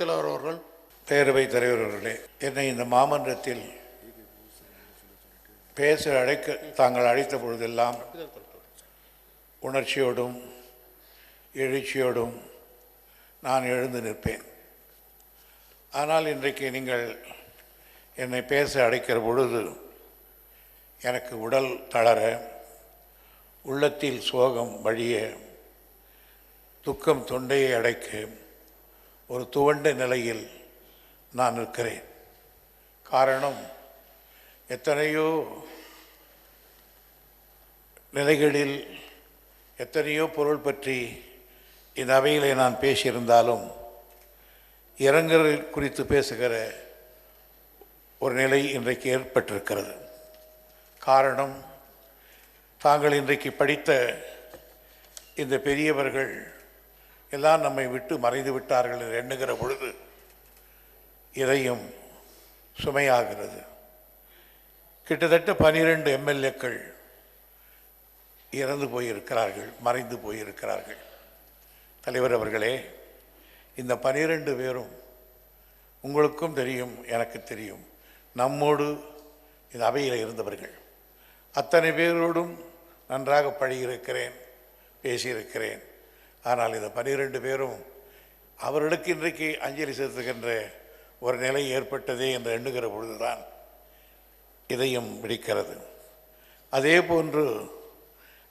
தலைவர் அவர்கள். பேரவைத் தலைவர் அவர்களே என்னை இந்த மாமன்றத்தில் பேச அழைக்க தாங்கள் அழைத்த பொழுதெல்லாம் உணர்ச்சியோடும் எழுச்சியோடும் நான் எழுந்து நிற்பேன். ஆனால் இன்றைக்கு நீங்கள் என்னை பேச அழைக்கிற பொழுது எனக்கு உடல் தளர உள்ளத்தில் சோகம் வழிய துக்கம் தொண்டையை அடைக்க ஒரு துவண்ட நிலையில் நான் இருக்கிறேன் காரணம் எத்தனையோ நிலைகளில் எத்தனையோ பொருள் பற்றி இந்த அவையிலே நான் பேசியிருந்தாலும் இரங்கல் குறித்து பேசுகிற ஒரு நிலை இன்றைக்கு ஏற்பட்டிருக்கிறது. காரணம் தாங்கள் இன்றைக்கு படித்த இந்த பெரியவர்கள் எல்லாம் நம்மை விட்டு மறைந்து விட்டார்கள் என்று எண்ணுகிற பொழுது இதையும் சுமையாகிறது. கிட்டத்தட்ட பனிரெண்டு எம்எல்ஏக்கள் இறந்து போயிருக்கிறார்கள் மறைந்து போயிருக்கிறார்கள். தலைவர் அவர்களே இந்த பனிரெண்டு பேரும் உங்களுக்கும் தெரியும் எனக்கு தெரியும். நம்மோடு இந்த அவையில் இருந்தவர்கள். அத்தனை பேரோடும் நன்றாக பழகியிருக்கிறேன் பேசியிருக்கிறேன். ஆனால் இந்த பனிரெண்டு பேரும் அவர்களுக்கு இன்றைக்கு அஞ்சலி செலுத்துகின்ற ஒரு நிலை ஏற்பட்டதே என்று எண்ணுகிற பொழுதுதான் இதையும் விடிக்கிறது. அதே போன்று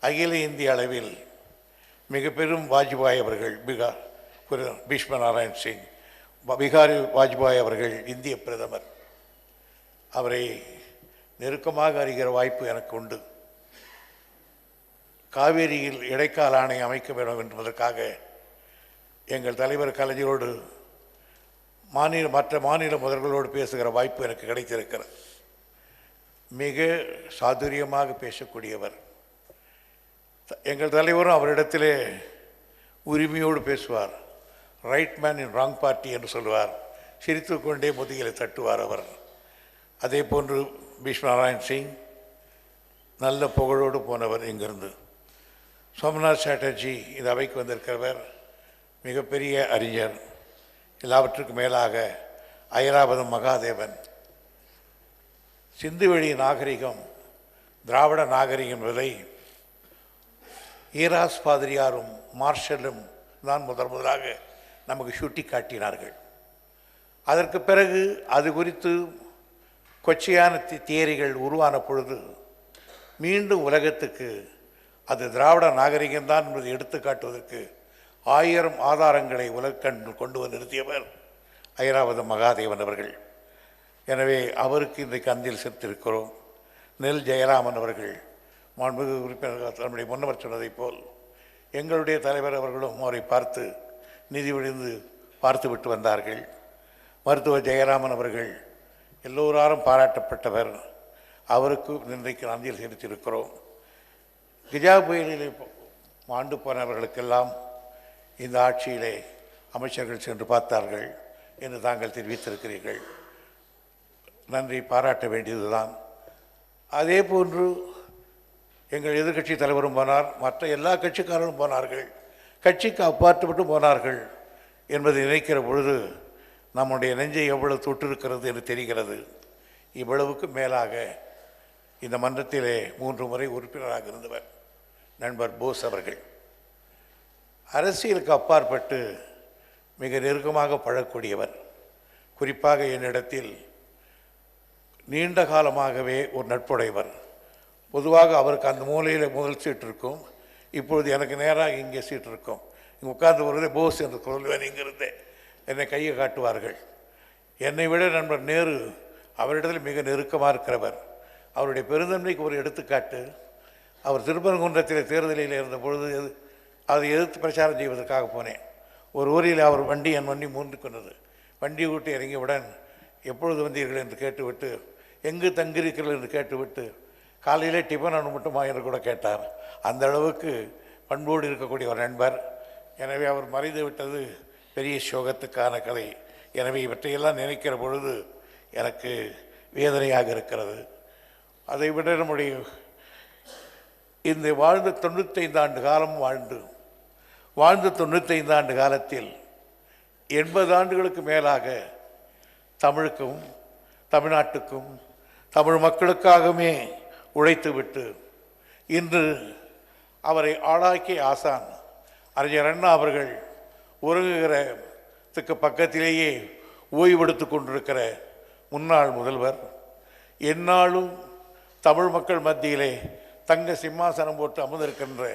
அகில இந்திய அளவில் மிக பெரும் வாஜ்பாய் அவர்கள் பீகார் பீஷ்ம நாராயண் சிங் பீகாரி வாஜ்பாய் அவர்கள் இந்திய பிரதமர் அவரை நெருக்கமாக அறிகிற வாய்ப்பு எனக்கு உண்டு. காவேரியில் இடைக்கால ஆணை அமைக்க வேண்டும் என்பதற்காக எங்கள் தலைவர் கலைஞரோடு மாநில மற்ற மாநில முதல்களோடு பேசுகிற வாய்ப்பு எனக்கு கிடைத்திருக்கிறது. மிக சாதுரியமாக பேசக்கூடியவர். த- எங்கள் தலைவரும் அவரிடத்திலே உரிமையோடு பேசுவார். Right man in wrong party என்று சொல்வார் சிரித்துக்கொண்டே முதுகிலை தட்டுவார் அவர். அதே போன்று பீஷ்ம நாராயண் சிங் நல்ல புகழோடு போனவர் இங்கிருந்து. சோமநாத் சாட்டர்ஜி இந்த அவைக்கு வந்திருக்கிறவர் மிகப்பெரிய அறிஞர் எல்லாவற்றுக்கும் மேலாக ஐராவதம் மகாதேவன். சிந்துவெளி நாகரிகம் திராவிட நாகரிகம் விலை ஈராஸ் பாதிரியாரும் மார்ஷலும் தான் முதல் முதலாக நமக்கு சுட்டி காட்டினார்கள் அதற்கு பிறகு அது குறித்து கொச்சையான தி- தியரிகள் உருவான பொழுது மீண்டும் உலகத்துக்கு அது திராவிட நாகரிகம்தான் என்பதை எடுத்து காட்டுவதற்கு ஆயிரம் ஆதாரங்களை உலகக்கண் கொண்டு வந்து நிறுத்தியவர் ஐராவத மகாதேவன் அவர்கள். எனவே அவருக்கு இன்றைக்கு அந்தியில் செலுத்திருக்கிறோம் நெல் ஜெயராமன் அவர்கள் மாண்புமிகு உறுப்பினர் நம்முடைய முன்னவர் சொன்னதைப் போல் எங்களுடைய தலைவர் அவர்களும் அவரை பார்த்து நிதி விழுந்து பார்த்து விட்டு வந்தார்கள். மருத்துவர் ஜெயராமன் அவர்கள் எல்லோராலும் பாராட்டப்பட்டவர். அவருக்கு இன்றைக்கு அந்தியில் செலுத்தியிருக்கிறோம். கஜா புயலில் மாண்டு போனவர்களுக்கெல்லாம் இந்த ஆட்சியிலே அமைச்சர்கள் சென்று பார்த்தார்கள் என்று தாங்கள் தெரிவித்திருக்கிறீர்கள். நன்றி பாராட்ட வேண்டியதுதான். அதே போன்று எங்கள் எதிர்க்கட்சி தலைவரும் போனார் மற்ற எல்லா கட்சிக்காரரும் போனார்கள். கட்சிக்கு அப்பாற்பட்டு போனார்கள் என்பதை நினைக்கிற பொழுது நம்முடைய நெஞ்சை எவ்வளவு தொட்டிருக்கிறது என்று தெரிகிறது. இவ்வளவுக்கு மேலாக இந்த மன்றத்திலே மூன்று முறை உறுப்பினராக இருந்தவர். நண்பர் போஸ் அவர்கள். அரசியலுக்கு அப்பாற்பட்டு மிக நெருக்கமாக பழக்கூடியவர் குறிப்பாக என்னிடத்தில் நீண்ட காலமாகவே ஒரு நட்புடையவர். பொதுவாக அவருக்கு அந்த மூலையில் முதல் சீட் இருக்கும். இப்பொழுது எனக்கு நேராக இங்கே சீட் இருக்கும். இங்கே உட்கார்ந்து வருவதே போஸ் என்று சொல்லுவேன் இங்கிருந்தே என்னை கையை காட்டுவார்கள். என்னை விட நண்பர் நேரு அவரிடத்தில் மிக நெருக்கமாக இருக்கிறவர். அவருடைய பெருந்தன்மைக்கு ஒரு எடுத்துக்காட்டு அவர் திருப்பரங்குன்றத்தில் தேர்தலில் இருந்த பொழுது எது- அதை எதிர்த்து பிரச்சாரம் செய்வதற்காக போனேன். ஒரு ஊரில் அவர் வண்டி என் வண்டி மூன்று கொண்டது. வண்டி விட்டு இறங்கியவுடன் எப்பொழுது வந்தீர்கள்? என்று கேட்டுவிட்டு எங்கு தங்கியிருக்கிறீர்கள்? என்று கேட்டுவிட்டு காலையிலே டிஃபன் அனுப்பட்டுமா என்று கூட கேட்டார். அந்த அளவுக்கு பண்போடு இருக்கக்கூடிய ஒரு நண்பர். எனவே அவர் மறைந்து விட்டது பெரிய சோகத்துக்கான கதை. எனவே இவற்றையெல்லாம் நினைக்கிற பொழுது எனக்கு வேதனையாக இருக்கிறது. அதை விட நம்முடைய இந்த வாழ்ந்த தொண்ணூத்தைந்து ஆண்டு காலம் வாழ்ந்து வாழ்ந்த தொண்ணூத்தைந்து ஆண்டு காலத்தில் எண்பது ஆண்டுகளுக்கு மேலாக தமிழுக்கும் தமிழ்நாட்டுக்கும் தமிழ் மக்களுக்காகவே உழைத்துவிட்டு இன்று அவரை ஆளாக்கிய ஆசான் அறிஞர் அண்ணா அவர்கள் உறங்குகிறதுக்கு பக்கத்திலேயே ஓய்வெடுத்து கொண்டிருக்கிற முன்னாள் முதல்வர். எந்நாளும் தமிழ் மக்கள் மத்தியிலே தங்க சிம்மாசனம் போட்டு அமர்ந்திருக்கின்ற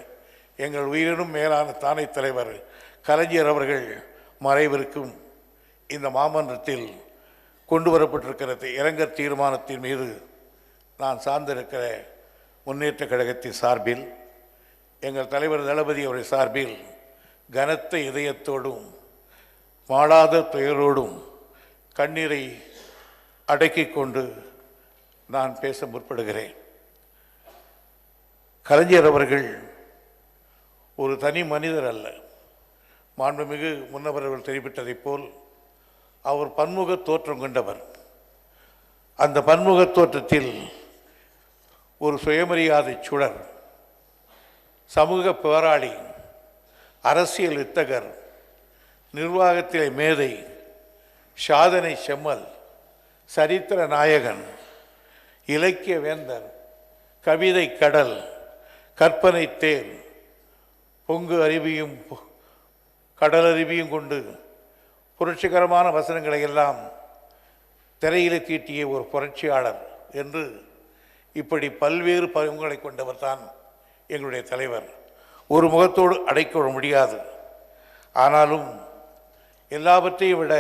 எங்கள் உயிரினும் மேலான தானை தலைவர் கலைஞர் அவர்கள் மறைவிற்கும் இந்த மாமன்றத்தில் கொண்டு வரப்பட்டிருக்கிற இரங்கற் தீர்மானத்தின் மீது நான் சார்ந்திருக்கிற முன்னேற்ற கழகத்தின் சார்பில் எங்கள் தலைவர் தளபதி அவருடைய சார்பில் கனத்த இதயத்தோடும் மாளாத துயரோடும் கண்ணீரை அடக்கிக் கொண்டு நான் பேச முற்படுகிறேன். கலைஞர் அவர்கள் ஒரு தனி மனிதர் அல்ல. மாண்புமிகு முன்னவர் அவர்கள் தெரிவித்ததைப் போல் அவர் பன்முக தோற்றம் கொண்டவர். அந்த பன்முக தோற்றத்தில் ஒரு சுயமரியாதை சுடர் சமூக போராளி அரசியல் வித்தகர் நிர்வாகத்திலே மேதை சாதனை செம்மல் சரித்திர நாயகன் இலக்கிய வேந்தர் கவிதை கடல் கற்பனை தேர் பொங்கு அருவியும் கடல் அருவியும் கொண்டு புரட்சிகரமான வசனங்களை எல்லாம் திரையிலே தீட்டிய ஒரு புரட்சியாளர் என்று இப்படி பல்வேறு பருவங்களை கொண்டவர் தான் எங்களுடைய தலைவர். ஒரு முகத்தோடு அடைக்க முடியாது. ஆனாலும் எல்லாவற்றையும் விட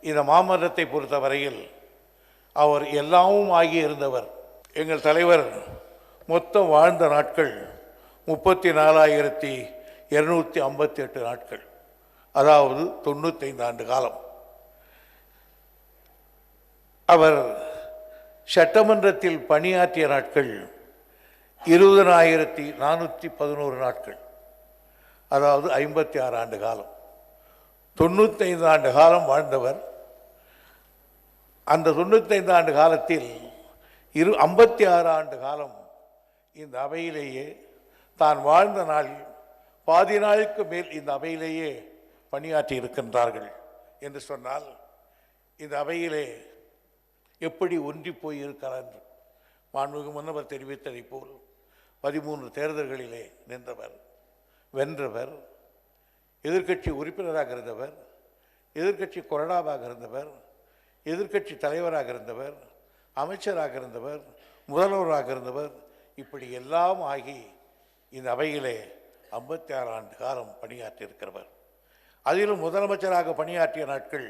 இந்த மாமன்றத்தை பொறுத்தவரையில் அவர் எல்லாமும் ஆகி இருந்தவர் எங்கள் தலைவர் மொத்தம் வாழ்ந்த நாட்கள் முப்பத்தி நாலாயிரத்தி இருநூற்றி ஐம்பத்தி எட்டு நாட்கள். அதாவது தொண்ணூத்தைந்து ஆண்டு காலம். அவர் சட்டமன்றத்தில் பணியாற்றிய நாட்கள் இருபதனாயிரத்தி நானூற்றி பதினோரு நாட்கள். அதாவது ஐம்பத்தி ஆறு ஆண்டு காலம். தொண்ணூத்தைந்து ஆண்டு காலம் வாழ்ந்தவர் அந்த தொண்ணூத்தைந்து ஆண்டு காலத்தில் இரு ஐம்பத்தி ஆறு ஆண்டு காலம் இந்த அவையிலேயே தான் வாழ்ந்த நாளில் பாதி நாளுக்கு மேல் இந்த அவையிலேயே பணியாற்றி இருக்கின்றார்கள் என்று சொன்னால் இந்த அவையிலே எப்படி ஒன்றி போயிருக்கிறார் என்று மாண்புமிகு முன்னவர் தெரிவித்ததைப் போல் பதிமூன்று தேர்தல்களிலே நின்றவர் வென்றவர் எதிர்க்கட்சி உறுப்பினராக இருந்தவர் எதிர்க்கட்சி கொறடாவாக இருந்தவர் எதிர்க்கட்சி தலைவராக இருந்தவர் அமைச்சராக இருந்தவர் முதல்வராக இருந்தவர் இப்படி எல்லாம் ஆகி இந்த அவையிலே ஐம்பத்தி ஆறு ஆண்டு காலம் பணியாற்றியிருக்கிறவர். அதிலும் முதலமைச்சராக பணியாற்றிய நாட்கள்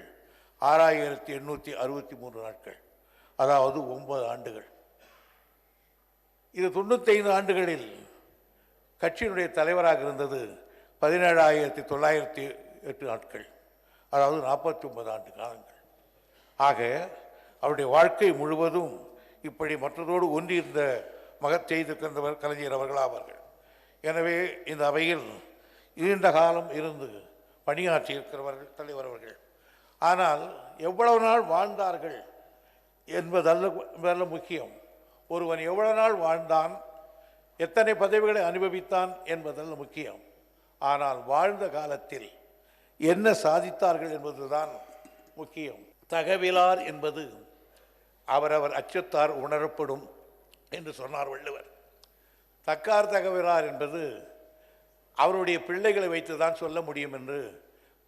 ஆறாயிரத்தி எண்ணூற்றி அறுபத்தி மூன்று நாட்கள் அதாவது ஒன்பது ஆண்டுகள். இது தொண்ணூத்தைந்து ஆண்டுகளில் கட்சியினுடைய தலைவராக இருந்தது பதினேழாயிரத்தி தொள்ளாயிரத்தி எட்டு நாட்கள் அதாவது நாற்பத்தி ஒன்பது ஆண்டு காலங்கள். ஆக அவருடைய வாழ்க்கை முழுவதும் இப்படி மற்றதோடு ஒன்றியிருந்த மகச் செய்திருக்கின்றவர் கலைஞர் அவர்கள் ஆவார்கள். எனவே இந்த அவையில் நீண்ட காலம் இருந்து பணியாற்றி இருக்கிறவர்கள் தலைவர் அவர்கள். ஆனால் எவ்வளவு நாள் வாழ்ந்தார்கள் என்பதல்ல என்பதல்ல முக்கியம். ஒருவன் எவ்வளவு நாள் வாழ்ந்தான் எத்தனை பதவிகளை அனுபவித்தான் என்பதல்ல முக்கியம். ஆனால் வாழ்ந்த காலத்தில் என்ன சாதித்தார்கள் என்பதுதான் முக்கியம். தகவிலார் என்பது அவரவர் அச்சத்தார் உணரப்படும் என்று சொன்னார் வள்ளுவர். தக்கார் தகவிலார் என்பது அவருடைய பிள்ளைகளை வைத்து தான் சொல்ல முடியும் என்று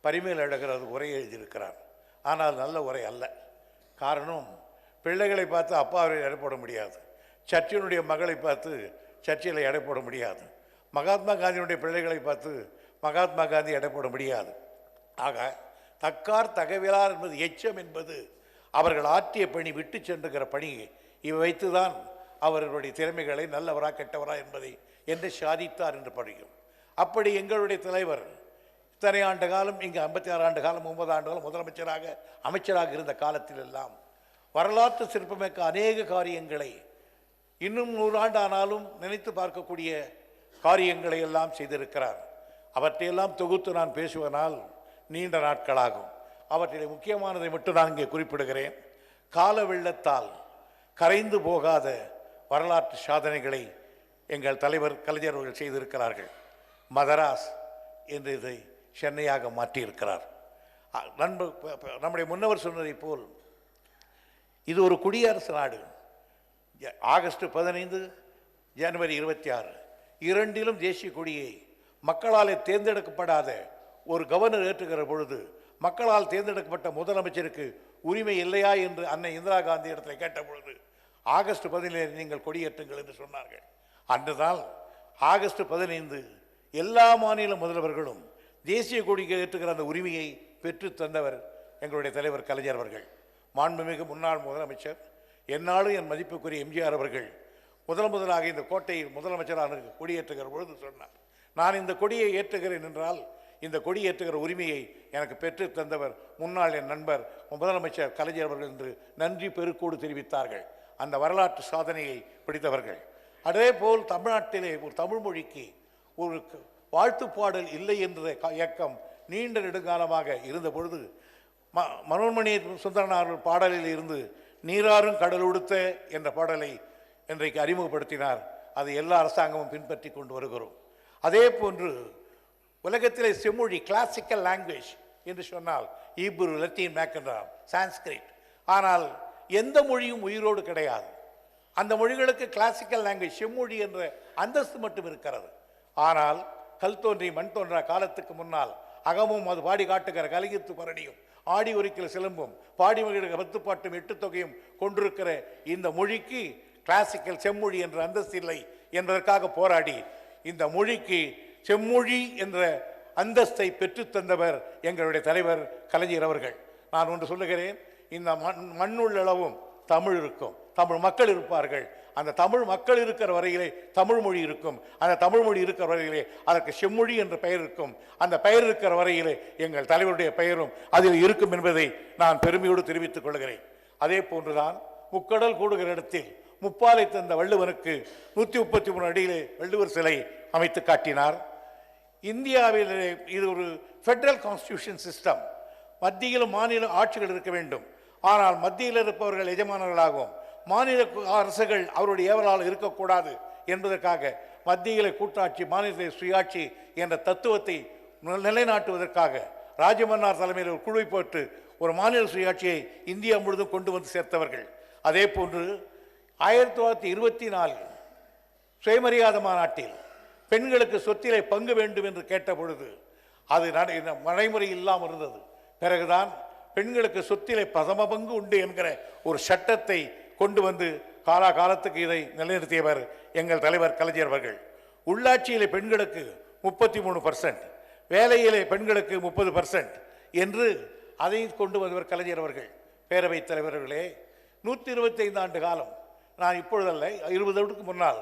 பரிமையில் அழகர் அது உரை எழுதியிருக்கிறார். ஆனால் நல்ல உரை அல்ல. காரணம் பிள்ளைகளை பார்த்து அப்பாவை எடை போட முடியாது. சர்ச்சினுடைய மகளை பார்த்து சர்ச்சில் எடை போட முடியாது. மகாத்மா காந்தியினுடைய பிள்ளைகளை பார்த்து மகாத்மா காந்தி எடை போட முடியாது. ஆக தக்கார் தகவலார் என்பது எச்சம் என்பது அவர்கள் ஆற்றிய பணி விட்டு சென்றுகிற பணி இவை வைத்துதான் அவர்களுடைய திறமைகளை நல்லவரா கெட்டவரா என்பதை என்று சாதித்தார் என்று படிக்கும் அப்படி எங்களுடைய தலைவர் இத்தனை ஆண்டு காலம் இங்கே ஐம்பத்தி ஆறு ஆண்டு காலம் ஒன்பது ஆண்டு காலம் முதலமைச்சராக அமைச்சராக இருந்த காலத்தில் எல்லாம் வரலாற்று சிற்பமிக்க அநேக காரியங்களை இன்னும் நூறாண்டு ஆனாலும் நினைத்து பார்க்கக்கூடிய காரியங்களை எல்லாம் செய்திருக்கிறார். அவற்றையெல்லாம் தொகுத்து நான் பேசுவதனால் நீண்ட நாட்களாகும். அவற்றில் முக்கியமானதை மட்டும் நான் இங்கே குறிப்பிடுகிறேன். கால வெள்ளத்தால் கரைந்து போகாத வரலாற்று சாதனைகளை எங்கள் தலைவர் கலைஞர் அவர்கள் செய்திருக்கிறார்கள். மதராஸ் என்று இதை சென்னையாக மாற்றியிருக்கிறார். நண்பு நண்பர் நம்முடைய முன்னவர் சொன்னதைப் போல் இது ஒரு குடியரசு நாடு. ஜ- ஆகஸ்ட் பதினைந்து ஜனவரி இருபத்தி ஆறு. இரண்டிலும் தேசிய கொடியை மக்களால் தேர்ந்தெடுக்கப்படாத ஒரு கவர்னர் ஏற்றுகிற பொழுது மக்களால் தேர்ந்தெடுக்கப்பட்ட முதலமைச்சருக்கு உரிமை இல்லையா என்று அன்னை இந்திரா காந்தி இடத்துல கேட்ட பொழுது ஆகஸ்ட் பதினேழு நீங்கள் கொடியேற்றுங்கள் என்று சொன்னார்கள். அன்றுதான் ஆகஸ்ட் பதினைந்து எல்லா மாநில முதல்வர்களும் தேசிய கொடிக்கு ஏற்றுகிற அந்த உரிமையை பெற்று தந்தவர் எங்களுடைய தலைவர் கலைஞர் அவர்கள். மாண்புமிகு முன்னாள் முதலமைச்சர் என்னாலும் என் மதிப்புக்குரிய எம்ஜிஆர் அவர்கள் முதல் முதலாக இந்த கோட்டையில் முதலமைச்சரான கொடியேற்றுகிற பொழுது சொன்னார். நான் இந்த கொடியை ஏற்றுகிறேன் என்றால் இந்த கொடி ஏற்றுகிற உரிமையை எனக்கு பெற்று தந்தவர் முன்னாள் என் நண்பர் முதலமைச்சர் கலைஞர் அவர்கள் என்று நன்றி பெருக்கோடு தெரிவித்தார்கள். அந்த வரலாற்று சாதனையை பிடித்தவர்கள். அதே போல் தமிழ்நாட்டிலே ஒரு தமிழ் மொழிக்கு ஒரு வாழ்த்து பாடல் இல்லை என்ற க- இயக்கம் நீண்ட நெடுங்காலமாக இருந்த பொழுது ம மனோன்மணி சுந்தரனார் பாடலில் இருந்து நீராறும் கடல் உடுத்த என்ற பாடலை இன்றைக்கு அறிமுகப்படுத்தினார். அதை எல்லா அரசாங்கமும் பின்பற்றி கொண்டு வருகிறோம். அதே போன்று உலகத்திலே செம்மொழி கிளாசிக்கல் லாங்குவேஜ் என்று சொன்னால் ஈப்ரு லத்தீன் மேக்கன்றார் சான்ஸ்கிரிட். ஆனால் எந்த மொழியும் உயிரோடு கிடையாது. அந்த மொழிகளுக்கு கிளாசிக்கல் லாங்குவேஜ் செம்மொழி என்ற அந்தஸ்து மட்டும் இருக்கிறது. ஆனால் கல் தோன்றி மண் தோன்றா காலத்துக்கு முன்னால் அகமும் அது பாடி காட்டுகிற கலிகித்து பரணியும் ஆடி உரிக்கிற சிலம்பும் பாடி மகிழ்கிற பத்துப்பாட்டும் எட்டு தொகையும் கொண்டிருக்கிற இந்த மொழிக்கு கிளாசிக்கல் செம்மொழி என்ற அந்தஸ்து இல்லை என்பதற்காக போராடி இந்த மொழிக்கு செம்மொழி என்ற அந்தஸ்தை பெற்றுத்தந்தவர் எங்களுடைய தலைவர் கலைஞர் அவர்கள். நான் ஒன்று சொல்லுகிறேன் இந்த மண் மண்ணுள்ளளவும் தமிழ் இருக்கும். தமிழ் மக்கள் இருப்பார்கள். அந்த தமிழ் மக்கள் இருக்கிற வரையிலே தமிழ் மொழி இருக்கும். அந்த தமிழ் மொழி இருக்கிற வரையிலே அதற்கு செம்மொழி என்ற பெயர் இருக்கும். அந்த பெயர் இருக்கிற வரையிலே எங்கள் தலைவருடைய பெயரும் அதில் இருக்கும் என்பதை நான் பெருமையோடு தெரிவித்துக் கொள்கிறேன். அதே போன்றுதான் முக்கடல் கூடுகிற இடத்தில் முப்பாலை தந்த வள்ளுவனுக்கு நூற்றி முப்பத்தி மூணு அடியிலே வள்ளுவர் சிலை அமைத்து காட்டினார். இந்தியாவில் இது ஒரு ஃபெடரல் கான்ஸ்டியூஷன் சிஸ்டம் மத்தியிலும் மாநில ஆட்சிகள் இருக்க வேண்டும். ஆனால் மத்தியில் இருப்பவர்கள் எஜமானர்களாகவும் மாநில அரசுகள் அவருடைய ஏவலால் இருக்கக்கூடாது என்பதற்காக மத்தியில கூட்டாட்சி மாநில சுயாட்சி என்ற தத்துவத்தை நிலைநாட்டுவதற்காக ராஜமன்னார் தலைமையில் ஒரு குழுவை போட்டு ஒரு மாநில சுயாட்சியை இந்தியா முழுதும் கொண்டு வந்து சேர்த்தவர்கள். அதே போன்று ஆயிரத்தி தொள்ளாயிரத்தி இருபத்தி நாலு சுயமரியாத மாநாட்டில் பெண்களுக்கு சொத்திலே பங்கு வேண்டும் என்று கேட்ட பொழுது அது இந்த நடைமுறை இல்லாமல் இருந்தது. பிறகுதான் பெண்களுக்கு சொத்திலே பதம பங்கு உண்டு என்கிற ஒரு சட்டத்தை கொண்டு வந்து காலாகாலத்துக்கு இதை நிலைநிறுத்தியவர் எங்கள் தலைவர் கலைஞர் அவர்கள். உள்ளாட்சியிலே பெண்களுக்கு முப்பத்தி மூணு பர்சன்ட் வேலையிலே பெண்களுக்கு முப்பது பர்சன்ட் என்று அதை கொண்டு வந்தவர் கலைஞர் அவர்கள். பேரவைத் தலைவர்களே நூற்றி இருபத்தைந்து ஆண்டு காலம் நான் இப்பொழுதல்ல இருபது ஆண்டுக்கு முன்னால்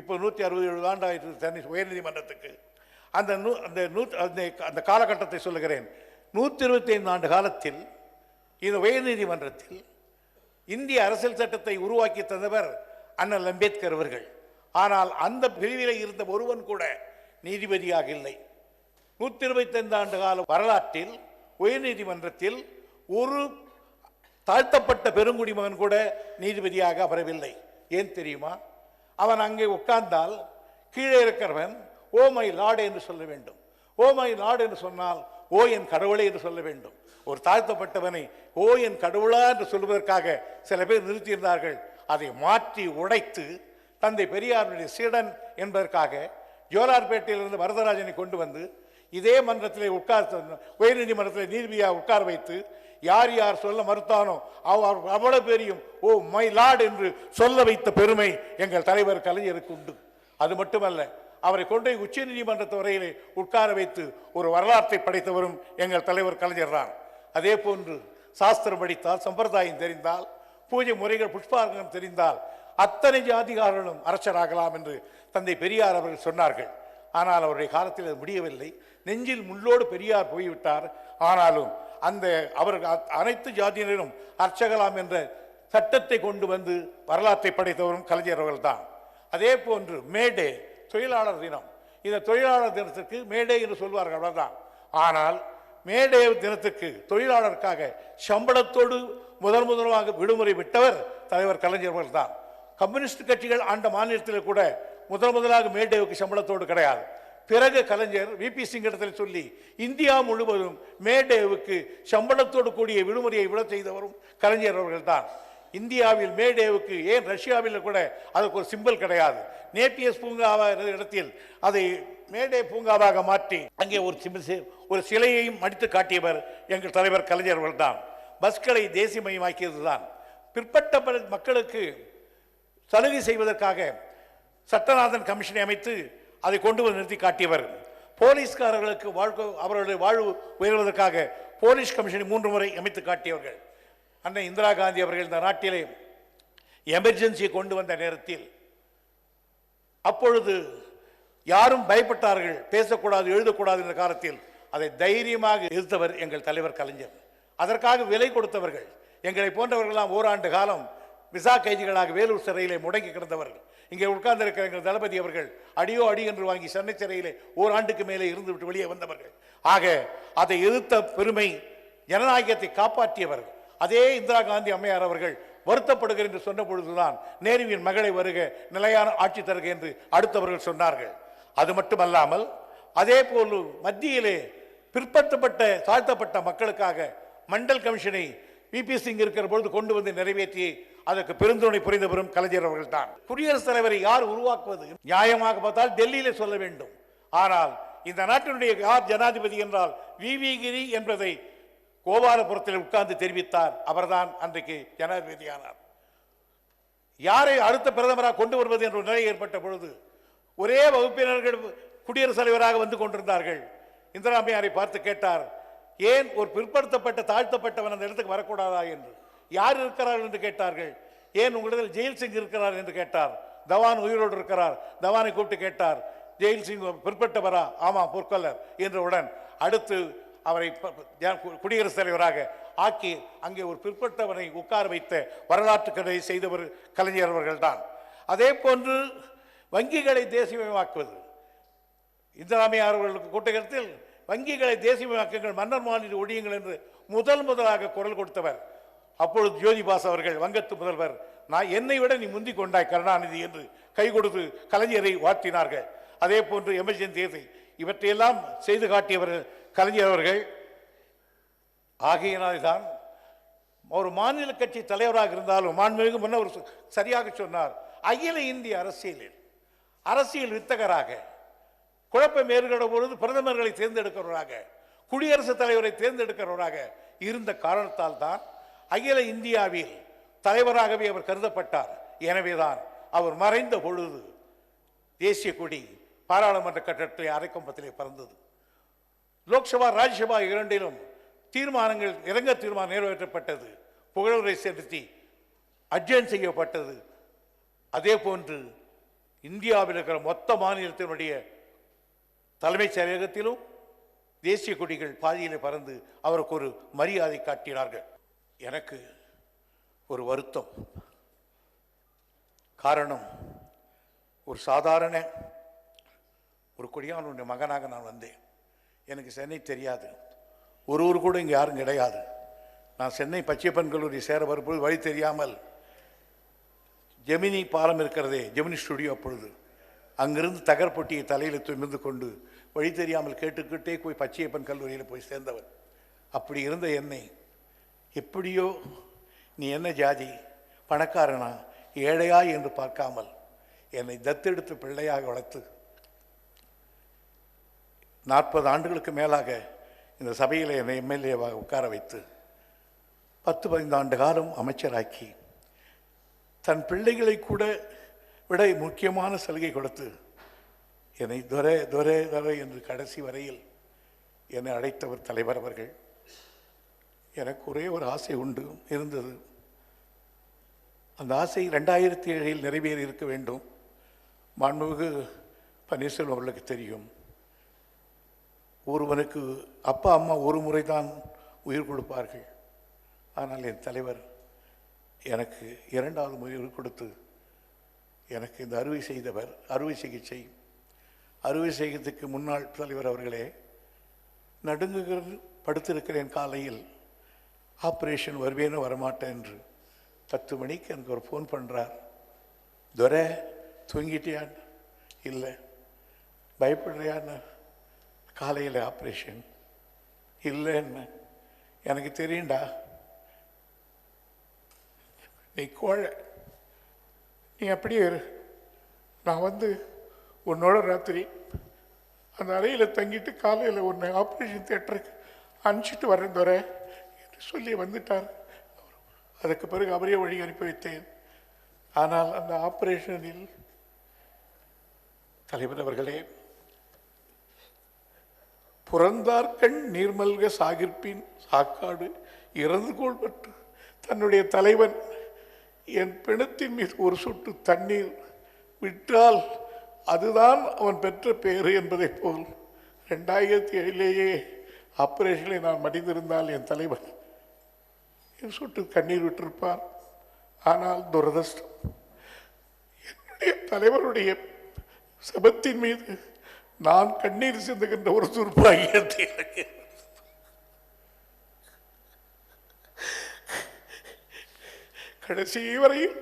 இப்போ நூற்றி அறுபது எழுபது ஆண்டு ஆயிரத்தி சென்னை உயர்நீதிமன்றத்துக்கு அந்த நூ அந்த நூ அந்த அந்த காலகட்டத்தை சொல்லுகிறேன். நூற்றி இருபத்தைந்து ஆண்டு காலத்தில் இந்த உயர்நீதிமன்றத்தில் இந்திய அரசியல் சட்டத்தை உருவாக்கி தந்தவர் அண்ணல் அம்பேத்கர் அவர்கள். ஆனால் அந்த பிரிவில் இருந்த ஒருவன் கூட நீதிபதியாக இல்லை. நூற்றி இருபத்தைந்து ஆண்டு கால வரலாற்றில் உயர்நீதிமன்றத்தில் ஒரு தாழ்த்தப்பட்ட பெருங்குடிமகன் கூட நீதிபதியாக வரவில்லை. ஏன் தெரியுமா? அவன் அங்கே உட்கார்ந்தால் கீழே இருக்கிறவன் ஓ மை என்று சொல்ல வேண்டும். ஓ மை என்று சொன்னால் ஓ என் கடவுளே என்று சொல்ல வேண்டும். ஒரு தாழ்த்தப்பட்டவனை ஓ என் கடவுளா என்று சொல்வதற்காக சில பேர் நிறுத்தியிருந்தார்கள். அதை மாற்றி உடைத்து தந்தை பெரியாருடைய சீடன் என்பதற்காக ஜோலார்பேட்டையிலிருந்து வரதராஜனை கொண்டு வந்து இதே மன்றத்தில் உட்கார் உயர்நீதிமன்றத்தில் நீதிபதியாக உட்கார வைத்து யார் யார் சொல்ல மறுத்தானோ அவர் அவ்வளவு பெரியும் ஓ மை லார்டு என்று சொல்ல வைத்த பெருமை எங்கள் தலைவர் கலைஞருக்கு உண்டு. அது மட்டுமல்ல அவரை கொண்டு உச்ச நீதிமன்றத்து வரையிலே உட்கார வைத்து ஒரு வரலாற்றை படைத்தவரும் எங்கள் தலைவர் கலைஞர் தான். அதே போன்று சாஸ்திரம் படித்தால் சம்பிரதாயம் தெரிந்தால் பூஜை முறைகள் புஷ்பார்க்கம் தெரிந்தால் அத்தனை ஜாதிகாரர்களும் அரசராகலாம் என்று தந்தை பெரியார் அவர்கள் சொன்னார்கள். ஆனால் அவருடைய காலத்தில் அது முடியவில்லை. நெஞ்சில் முள்ளோடு பெரியார் போய்விட்டார். ஆனாலும் அந்த அவர்கள் அனைத்து ஜாதியினரும் அர்ச்சகலாம் என்ற சட்டத்தை கொண்டு வந்து வரலாற்றை படைத்தவரும் கலைஞர் அவர்கள்தான் அதே போன்று மேடே தொழிலாளர் தினம். இந்த தொழிலாளர் தினத்திற்கு மேடே என்று சொல்வார்கள் அவ்வளோதான் ஆனால் மேடே தினத்துக்கு தொழிலாளருக்காக சம்பளத்தோடு முதல் முதலாக விடுமுறை விட்டவர் தலைவர் கலைஞர்கள் தான் கம்யூனிஸ்ட் கட்சிகள் ஆண்ட மாநிலத்தில் கூட முதல் முதலாக மேடேவுக்கு சம்பளத்தோடு கிடையாது. பிறகு கலைஞர் விபி சிங் இடத்தில் சொல்லி இந்தியா முழுவதும் மேடேவுக்கு சம்பளத்தோடு கூடிய விடுமுறையை விட செய்தவரும் கலைஞர் அவர்கள் தான் இந்தியாவில் மேடேவுக்கு ஏன் ரஷ்யாவில் கூட அதுக்கு ஒரு சிம்பல் கிடையாது. நேப்பியஸ் பூங்காவாக இடத்தில் அதை மேடே பூங்காவாக மாற்றி அங்கே ஒரு ஒரு சிலையையும் மடித்து காட்டியவர் எங்கள் தலைவர் கலைஞர் அவர்கள்தான் பஸ்களை தேசியமயமாக்கியதுதான். பிற்பட்ட மக்களுக்கு சலுகை செய்வதற்காக சட்டநாதன் கமிஷனை அமைத்து அதை கொண்டு வந்து நிறுத்தி காட்டியவர். போலீஸ்காரர்களுக்கு வாழ்க்கை அவர்களுடைய வாழ்வு உயர்வதற்காக போலீஸ் கமிஷனை மூன்று முறை அமைத்து காட்டியவர்கள். அண்ணன் இந்திரா காந்தி அவர்கள் இந்த நாட்டிலே எமர்ஜென்சியை கொண்டு வந்த நேரத்தில் அப்பொழுது யாரும் பயப்பட்டார்கள் பேசக்கூடாது எழுதக்கூடாது என்ற காலத்தில் அதை தைரியமாக எதிர்த்தவர் எங்கள் தலைவர் கலைஞர். அதற்காக விலை கொடுத்தவர்கள் எங்களை போன்றவர்களெல்லாம் ஓராண்டு காலம் விசா கைதிகளாக வேலூர் சிறையிலே முடங்கி கிடந்தவர்கள். இங்கே உட்கார்ந்திருக்கிற எங்கள் தளபதி அவர்கள் அடியோ அடி என்று வாங்கி சென்னை சிறையிலே ஓராண்டுக்கு மேலே இருந்துவிட்டு வெளியே வந்தவர்கள். ஆக அதை எதிர்த்த பெருமை ஜனநாயகத்தை காப்பாற்றியவர்கள். அதே இந்திரா காந்தி அம்மையார் அவர்கள் வருத்தப்படுகிறேன் என்று சொன்ன பொழுதுதான் நேருவின் மகளை வருக நிலையான ஆட்சி தருக என்று அடுத்தவர்கள் சொன்னார்கள். அது மட்டுமல்லாமல் அதே போல் மத்தியிலே பிற்படுத்தப்பட்ட தாழ்த்தப்பட்ட மக்களுக்காக மண்டல் கமிஷனை விபி சிங் இருக்கிற பொழுது கொண்டு வந்து நிறைவேற்றி அதற்கு பெருந்துணை புரிந்தவரும் கலைஞர் அவர்கள் தான் குடியரசுத் தலைவரை யார் உருவாக்குவது? நியாயமாக பார்த்தால் டெல்லியிலே சொல்ல வேண்டும். ஆனால் இந்த நாட்டினுடைய யார் ஜனாதிபதி என்றால் வி. வி. கிரி என்பதை கோபாலபுரத்தில் உட்கார்ந்து தெரிவித்தார். அவர்தான் அன்றைக்கு ஜனாதிபதியானார். யாரை அடுத்த பிரதமராக கொண்டு வருவது என்ற நிலை ஏற்பட்ட பொழுது ஒரே வகுப்பினர்கள் குடியரசுத் தலைவராக வந்து கொண்டிருந்தார்கள். இந்திராமையாரை பார்த்து கேட்டார் ஏன் ஒரு பிற்படுத்தப்பட்ட தாழ்த்தப்பட்டவன் அந்த இடத்துக்கு வரக்கூடாதா என்று? யார் இருக்கிறார் என்று கேட்டார்கள். ஏன் உங்களிடத்தில் ஜெயில் சிங் இருக்கிறார்? என்று கேட்டார். தவான் உயிரோடு இருக்கிறார். தவானை கூப்பிட்டு கேட்டார். ஜெயில் சிங் பிற்பட்டவரா? ஆமாம் பொற்கொல்லர் என்றவுடன் அடுத்து அவரை குடியரசுத் தலைவராக ஆக்கி அங்கே ஒரு பிற்பட்டவனை உட்கார வைத்த வரலாற்று கதை செய்தவர் கலைஞர் அவர்கள்தான். அதே போன்று வங்கிகளை தேசியமயமாக்குவது. இந்திராமையார் அவர்களுக்கு கூட்டத்தில் வங்கிகளை தேசியமயமாக்குங்கள் மன்னர் மாநில ஒழியுங்கள் என்று முதல் முதலாக குரல் கொடுத்தவர் அப்பொழுது ஜோதிபாஸ் அவர்கள் வங்கத்து முதல்வர். நான் என்னை விட நீ முந்தி கொண்டாய் கருணாநிதி என்று கை கொடுத்து கலைஞரை வாழ்த்தினார்கள். அதே போன்று எமர்ஜென்சி இவற்றையெல்லாம் செய்து காட்டியவர் கலைஞர் அவர்கள். ஆகையினால்தான் ஒரு மாநில கட்சி தலைவராக இருந்தாலும் மாண்புமிகு முன்னவர் ஒரு சரியாக சொன்னார் அகில இந்திய அரசியலில் அரசியல் வித்தகராக குழப்பம் ஏற்பட பொழுது பிரதமர்களை தேர்ந்தெடுக்கிறவராக குடியரசுத் தலைவரை தேர்ந்தெடுக்கிறவராக இருந்த காரணத்தால் தான் அகில இந்தியாவில் தலைவராகவே அவர் கருதப்பட்டார். எனவேதான் அவர் மறைந்த பொழுது தேசிய கொடி பாராளுமன்ற கட்டடத்தை அரைக்கம்பத்திலே பறந்தது. லோக்சபா ராஜ்யசபா இரண்டிலும் தீர்மானங்கள் இறங்க தீர்மானம் நிறைவேற்றப்பட்டது. புகழுரை செலுத்தி அட்ஜன் செய்யப்பட்டது. அதே போன்று இந்தியாவில் இருக்கிற மொத்த மாநிலத்தினுடைய தலைமைச் செயலகத்திலும் தேசிய கொடிகள் பாதியில் பறந்து அவருக்கு ஒரு மரியாதை காட்டினார்கள். எனக்கு ஒரு வருத்தம். காரணம் ஒரு சாதாரண ஒரு கொடியானுடைய மகனாக நான் வந்தேன். எனக்கு சென்னை தெரியாது. ஒரு ஊர் கூட இங்கே யாரும் கிடையாது. நான் சென்னை பச்சையப்பன் கல்லூரி சேர வரும்போது வழி தெரியாமல் ஜெமினி பாலம் இருக்கிறதே ஜெமினி ஸ்டுடியோ அப்பொழுது. அங்கிருந்து தகர்பொட்டியை தலையில் துமிந்து கொண்டு வழி தெரியாமல் கேட்டுக்கிட்டே போய் பச்சையப்பன் கல்லூரியில் போய் சேர்ந்தவர் அப்படி இருந்த என்னை எப்படியோ நீ என்ன ஜாதி பணக்காரனா ஏழையா என்று பார்க்காமல் என்னை தத்தெடுத்து பிள்ளையாக வளர்த்து நாற்பது ஆண்டுகளுக்கு மேலாக இந்த சபையில் என்னை எம்எல்ஏவாக உட்கார வைத்து பத்து பதினைந்து ஆண்டு காலம் அமைச்சராக்கி தன் பிள்ளைகளை கூட விட முக்கியமான சலுகை கொடுத்து என்னை துரை துரை துரை என்று கடைசி வரையில் என்னை அழைத்தவர் தலைவர் அவர்கள். எனக்கு ஒரே ஒரு ஆசை உண்டு இருந்தது. அந்த ஆசை ரெண்டாயிரத்தி ஏழில் நிறைவேறி இருக்க வேண்டும். மாண்புமிகு பன்னீர்செல்வம் அவர்களுக்கு தெரியும். ஒருவனுக்கு அப்பா அம்மா ஒரு முறை தான் உயிர் கொடுப்பார்கள். ஆனால் என் தலைவர் எனக்கு இரண்டாவது உயிர் கொடுத்து எனக்கு இந்த அறுவை செய்தவர் அறுவை சிகிச்சை. அறுவை செய்கிறதுக்கு முன்னாள் தலைவர் அவர்களே நடுங்குகிற படுத்திருக்கிறேன் காலையில் ஆப்ரேஷன் வருவேனோ வரமாட்டேன் என்று பத்து மணிக்கு எனக்கு ஒரு ஃபோன் பண்ணுறார் துரை தூங்கிட்டியான் இல்லை. பயப்படுறியான்னு காலையில் ஆப்ரேஷன் இல்லைன்னு எனக்கு தெரியும்டா. நீ கோழை. நீ அப்படியே இரு. நான் வந்து உன்னோட ராத்திரி அந்த அறையில் தங்கிட்டு காலையில் உன்னை ஆப்ரேஷன் தேட்டருக்கு அனுப்பிச்சிட்டு வரேன் தோற என்று சொல்லி வந்துட்டார். அதுக்கு பிறகு அவரே வழி அனுப்பி வைத்தேன். ஆனால் அந்த ஆப்ரேஷனில் தலைவர் அவர்களே புறந்தார்கண் நீர்மல்க சாகிர்பின் சாக்காடு இறந்து கொள்பட்டு தன்னுடைய தலைவன் என் பிணத்தின் மீது ஒரு சொட்டு தண்ணீர் விட்டால் அதுதான் அவன் பெற்ற பேறு என்பதைப் போல். ரெண்டாயிரத்தி ஏழிலேயே ஆப்ரேஷனில் நான் மடிந்திருந்தால் என் தலைவன் என் சொட்டு கண்ணீர் விட்டிருப்பான் ஆனால் துரதிருஷ்டம். என்னுடைய தலைவருடைய சபத்தின் மீது நான் கண்ணீர் சிந்துகின்ற ஒரு துர்ப்பாகியத்தை கடைசி வரையில்